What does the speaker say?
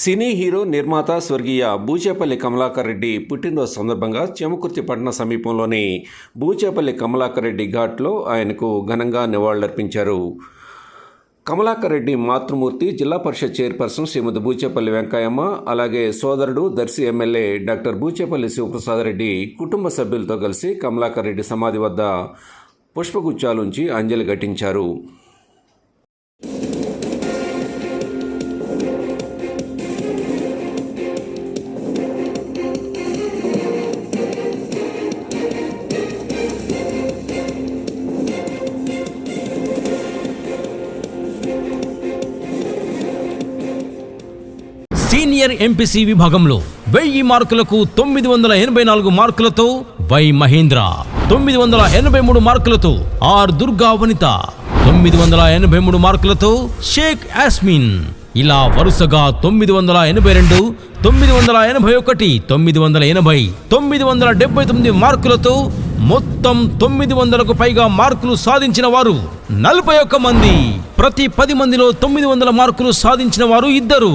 Cine hero నిర్మాత స్వర్గీయ బూచేపల్లి కమలాకర్ రెడ్డి పుట్టినరోజు సందర్భంగా చెమకుర్తి పట్టణ సమీపంలోని బూచేపల్లి కమలాకర్ రెడ్డి ఘాట్లో ఆయనకు ఘనంగా నివాళులర్పించారు. కమలాకర్ రెడ్డి మాతృమూర్తి జిల్లా పరిషత్ చైర్పర్సన్ శ్రీమతి బూచేపల్లి వెంకయ్యమ్మ అలాగే సోదరుడు దర్శి ఎమ్మెల్యే డాక్టర్ బూచేపల్లి శివప్రసాద్ రెడ్డి కుటుంబ సభ్యులతో కలిసి కమలాకర్ రెడ్డి సమాధి వద్ద పుష్పగుచ్చాలుంచి అంజలి ఘటించారు. సీనియర్ ఎంపీసీ విభాగంలో వెయ్యి మార్కులకు తొమ్మిది వందల ఎనభై నాలుగు మార్కులతో వై మహేంద్ర తొమ్మిది వందల ఎనభై మూడు మార్కులతో ఆర్ దుర్గా వనిత తొమ్మిది వందల ఎనభై మూడు మార్కులతో షేక్ యాస్మిన్ ఇలా వరుసగా తొమ్మిది వందల ఎనభై రెండు తొమ్మిది వందల ఎనభై ఒకటి తొమ్మిది వందల ఎనభై తొమ్మిది వందల డెబ్బై తొమ్మిది మార్కులతో మొత్తం తొమ్మిది వందలకు పైగా మార్కులు సాధించిన వారు నలభై ఒక్క మంది. ప్రతి పది మందిలో తొమ్మిది వందల మార్కులు సాధించిన వారు ఇద్దరు.